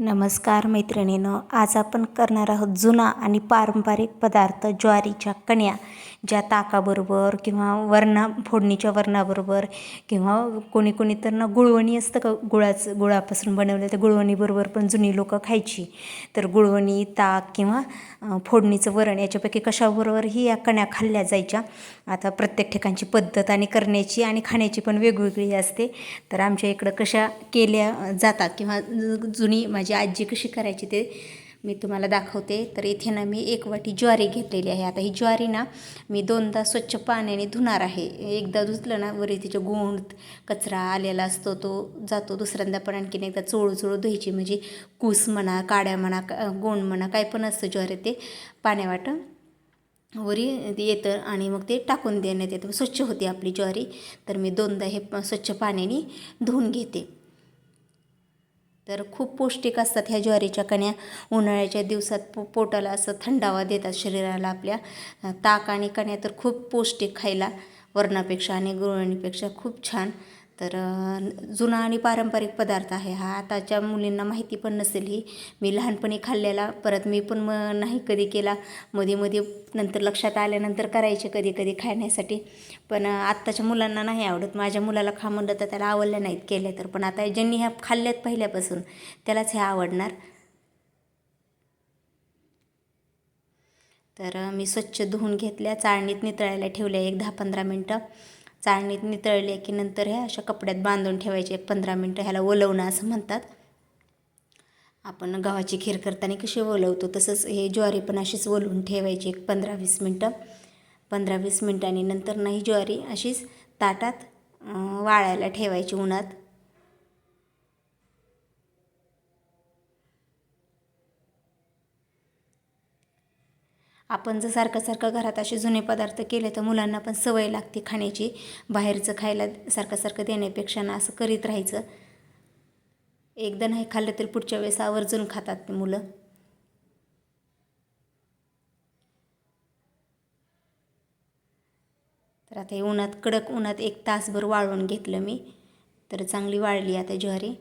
नमस्कार मैत्रिणीनं आज आपण करणार आहोत जुना आणि पारंपरिक पदार्थ ज्वारीच्या कण्या ज्या ताकाबरोबर किंवा वरणा फोडणीच्या वरणाबरोबर किंवा कोणी कोणी तर ना गुळवणी असतं का गुळाचं गुळापासून बनवलं त्या गुळवणीबरोबर पण जुनी लोकं खायची. तर गुळवणी ताक किंवा फोडणीचं वरण याच्यापैकी कशाबरोबरही या कण्या खाल्ल्या जायच्या आता प्रत्येक ठिकाणची पद्धत आणि करण्याची आणि खाण्याची पण वेगवेगळी असते. तर आमच्या इकडं कशा केल्या जातात किंवा जु- जुनी माझी आजी कशी करायची ते मी तुम्हाला दाखवते. तर इथे ना मी एक वाटी ज्वारी घेतलेली आहे. आता ही ज्वारी ना मी दोनदा स्वच्छ पाण्याने धुणार आहे. एकदा धुतलं ना वरी तिच्या गोंड कचरा आलेला असतो तो जातो दुसऱ्यांदा पण आणखीन एकदा चोळू चोळू धुवायची. म्हणजे कूस म्हणा काड्या म्हणा का- म्हणा काय पण असतं ज्वारी ते पाण्यावाटं. वरी येतं आणि मग ते टाकून देण्यात येतं. स्वच्छ होते आपली ज्वारी. तर मी दोनदा हे स्वच्छ पाण्याने धुवून घेते. तर खूप पौष्टिक असतात ह्या ज्वारीच्या कण्या. उन्हाळ्याच्या दिवसात पो पोटाला असं थंडावा देतात शरीराला आपल्या. ताक आणि कण्या तर खूप पौष्टिक खायला. वरणापेक्षा आणि गुळवणीपेक्षा खूप छान. तर जुना आणि पारंपरिक पदार्थ आहे हा. आताच्या मुलींना माहिती पण नसेल ही. मी लहानपणी खाल्लेला परत मी पण म नाही कधी केला. मध्ये मध्ये नंतर लक्षात आल्यानंतर करायचे कधी कधी खाण्यासाठी. पण आत्ताच्या मुलांना नाही आवडत. माझ्या मुलाला खा म्हणलं तर त्याला आवडल्या नाहीत केल्या तर. पण आता ज्यांनी ह्या खाल्ल्यात पहिल्यापासून त्यालाच ह्या आवडणार. तर मी स्वच्छ धुवून घेतल्या चाळणीत नितळायला ठेवल्या एक दहा पंधरा मिनटं. चाळणीत नितळले की नंतर हे अशा कपड्यात बांधून ठेवायचे. एक पंधरा मिनटं ह्याला ओलवणं असं म्हणतात. आपण गव्हाची खीर करताना कशी ओलवतो? तसंच हे ज्वारी पण अशीच ओलवून ठेवायची एक पंधरा वीस मिनटं. पंधरा वीस मिनटांनी नंतर नाही ज्वारी अशीच ताटात वाळायला ठेवायची उन्हात. आपण जर सारखं सारखं घरात असे जुने पदार्थ केले तर मुलांना पण सवय लागते खाण्याची. बाहेरचं खायला सारखं सारखं देण्यापेक्षा ना असं करीत राहायचं. एकदा नाही खाल्लं तर पुढच्या वेळेस आवर्जून खातात ते मुलं. तर आता हे उन्हात कडक उन्हात एक तासभर वाळवून घेतलं मी. तर चांगली वाळली आता ज्वारी.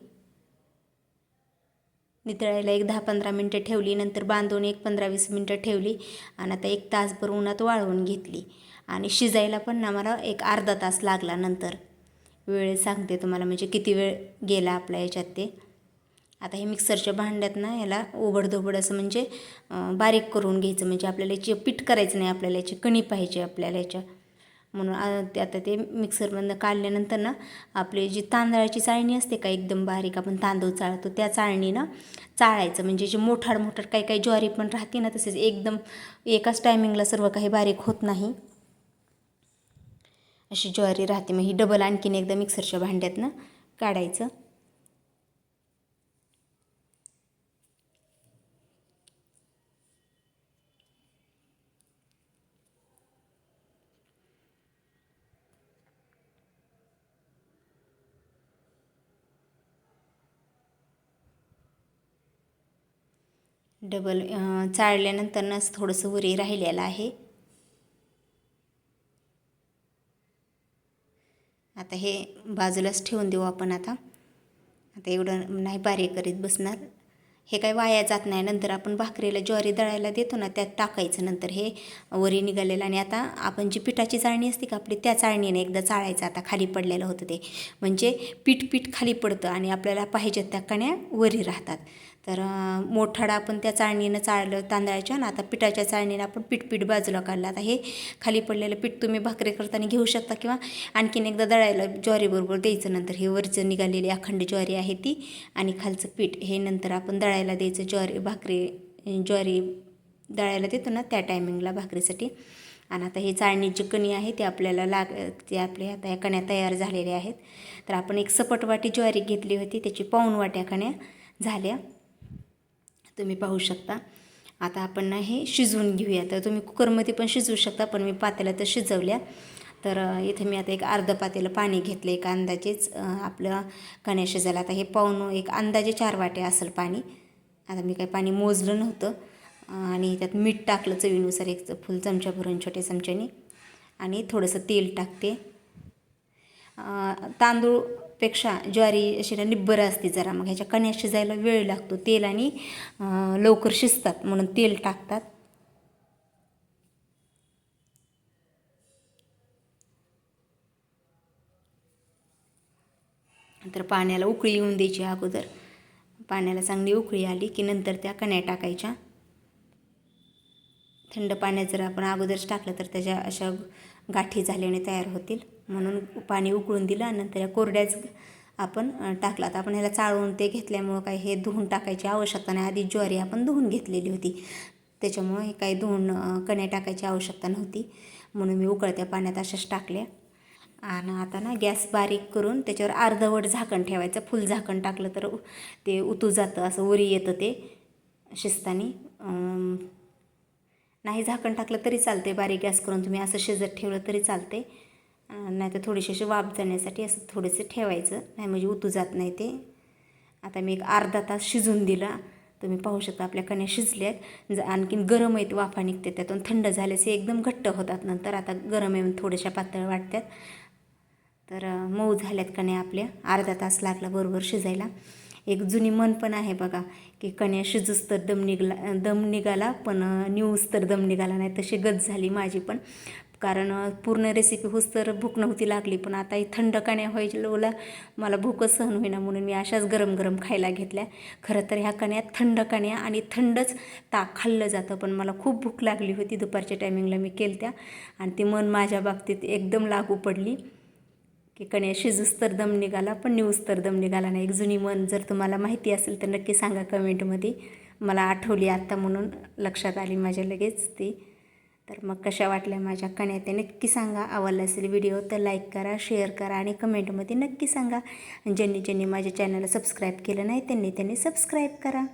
नितळायला एक दहा पंधरा मिनटं ठेवली नंतर बांधून एक पंधरा वीस मिनटं ठेवली आणि आता एक तासभर उन्हात वाळवून घेतली. आणि शिजायला पण ना मला एक अर्धा तास लागला नंतर. वेळ सांगते तुम्हाला म्हणजे किती वेळ गेला आपल्या याच्यात ते. आता हे मिक्सरच्या भांड्यात ना याला ओबडधोबड असं म्हणजे बारीक करून घ्यायचं. म्हणजे आपल्याला याची पीठ करायचं नाही आपल्याला याची कणी पाहिजे आपल्याला याच्या म्हणून ते आता ते मिक्सरमधनं काढल्यानंतर ना आपली जी तांदळाची चाळणी असते का एकदम बारीक आपण तांदूळ चाळतो त्या चाळणीनं चाळायचं. म्हणजे जे मोठाड मोठाड काही काही ज्वारी पण राहते ना तसेच एकदम एकाच टायमिंगला सर्व काही बारीक होत नाही. अशी ज्वारी राहते. मग ही डबल आणखीन एकदा मिक्सरच्या भांड्यातनं काढायचं. डबल चाळल्यानंतरनंच थोडंसं वरी राहिलेलं आहे. आता हे बाजूलाच ठेवून देऊ आपण आता. आता एवढं नाही बारीक करीत बसणार. हे काही वाया जात नाही. नंतर आपण भाकरीला ज्वारी दळायला देतो ना त्यात टाकायचं. नंतर हे वरी निघालेलं आणि आता आपण जी पिठाची चाळणी असते का आपली त्या चाळणीने एकदा चाळायचं. आता खाली पडलेलं होतं ते. म्हणजे पीठ पीठ खाली पडतं आणि आपल्याला पाहिजेत त्या कण्या वरी राहतात. तर मोठाडा आपण त्या चाळणीनं चाळलं तांदळाच्या ना आता पिठाच्या चाळणीनं आपण पीठ पीठ बाजूला काढलं. आता हे खाली पडलेलं पीठ तुम्ही भाकरी करताना घेऊ शकता किंवा आणखीन एकदा दळायला ज्वारीबरोबर द्यायचं. नंतर हे वरचं निघालेली अखंड ज्वारी आहे ती आणि खालचं पीठ हे नंतर आपण दळायला द्यायचं ज्वारी भाकरी ज्वारी दळायला देतो ना त्या टायमिंगला भाकरीसाठी. आणि आता हे चाळणीची कणी आहे ती आपल्याला लाग ते आपल्या आता या कण्या तयार झालेल्या आहेत. तर आपण एक सपट वाटी ज्वारी घेतली होती त्याची पाऊण वाट्या कण्या झाल्या. तुम्ही पाहू शकता. आता आपण ना हे शिजवून घेऊया. तर तुम्ही कुकरमध्ये पण शिजवू शकता पण मी पातेल्यात शिजवल्या. तर इथे मी आता एक अर्ध पातेलं पाणी घेतलं एक अंदाजेच. आपलं कण्या शिजायला आता हे पाऊन एक अंदाजे चार वाटे असेल पाणी. आता मी काही पाणी मोजलं नव्हतं. आणि त्यात मीठ टाकलं चवीनुसार एक फुल चमचा भरून छोट्या चमच्याने. आणि थोडंसं तेल टाकते. तांदूळ पेक्षा ज्वारी अशी ना निब्बर असते जरा. मग ह्याच्या कण्या शिजायला वेळ लागतो तेल आणि लवकर शिजतात म्हणून तेल टाकतात. तर पाण्याला उकळी येऊन द्यायची अगोदर. पाण्याला चांगली उकळी आली की नंतर त्या कण्या टाकायच्या. थंड पाण्यात जर आपण अगोदरच टाकलं तर त्याच्या अशा गाठी झाल्याने तयार होतील. म्हणून पाणी उकळून दिलं आणि नंतर या कोरड्याच आपण टाकला. तर आपण ह्याला चाळून ते घेतल्यामुळं काही हे धुवून टाकायची आवश्यकता नाही. आधी ज्वारी आपण धुवून घेतलेली होती. त्याच्यामुळं हे काही धुवून कण्या टाकायची आवश्यकता नव्हती. म्हणून मी उकळत्या पाण्यात अशाच टाकल्या. आणि आता ना गॅस बारीक करून त्याच्यावर अर्धवट झाकण ठेवायचं. फुल झाकण टाकलं तर ते उतू जातं. असं उरी येतं ते. शिजतानी नाही झाकण टाकलं तरी चालते बारीक गॅस करून तुम्ही असं शिजत ठेवलं तरी चालते नाही तर थोडीशी अशी वाफ जाण्यासाठी असं थोडेसे ठेवायचं. नाही म्हणजे उतू जात नाही ते. आता मी एक अर्धा तास शिजून दिला. तुम्ही पाहू शकता आपल्या कण्या शिजल्यात. ज आणखीन गरम आहेत वाफा निघते त्यातून थंड झाल्याचे एकदम घट्ट होतात नंतर. आता गरम येऊन थोड्याशा पातळ वाटतात. तर मऊ झाल्यात कण्या आपल्या. अर्धा तास लागला बरोबर शिजायला. एक जुनी मन पण आहे बघा की कण्या शिजूस तर दम निघला दम निघाला पण न्यूज तर दम निघाला नाही तशी गत झाली माझी पण. कारण पूर्ण रेसिपी होस तर भूक नव्हती लागली पण आता ही थंड कण्या व्हायला मला भूकच सहन होईना म्हणून मी अशाच गरम गरम खायला घेतल्या. खरं तर ह्या कण्या थंड कण्या आणि थंडच ताक खाल्लं जातं पण मला खूप भूक लागली होती दुपारच्या टायमिंगला मी केल्या आणि ती मन माझ्या बाबतीत एकदम लागू पडली. की कण्या शिजूस तर दम निघाला पण न्यूज तर दम निघाला नाही. एक जुनी मन जर तुम्हाला माहिती असेल तर नक्की सांगा कमेंटमध्ये. मला आठवली आत्ता म्हणून लक्षात आली माझ्या लगेच ती. तर मग कशा वाटल्या माझ्या कण्या ते नक्की सांगा. आवडला असेल व्हिडिओ तर लाईक करा शेअर करा आणि कमेंटमध्ये नक्की सांगा. आणि ज्यांनी ज्यांनी माझ्या चॅनलला सबस्क्राईब केलं नाही त्यांनी त्यांनी सबस्क्राईब करा.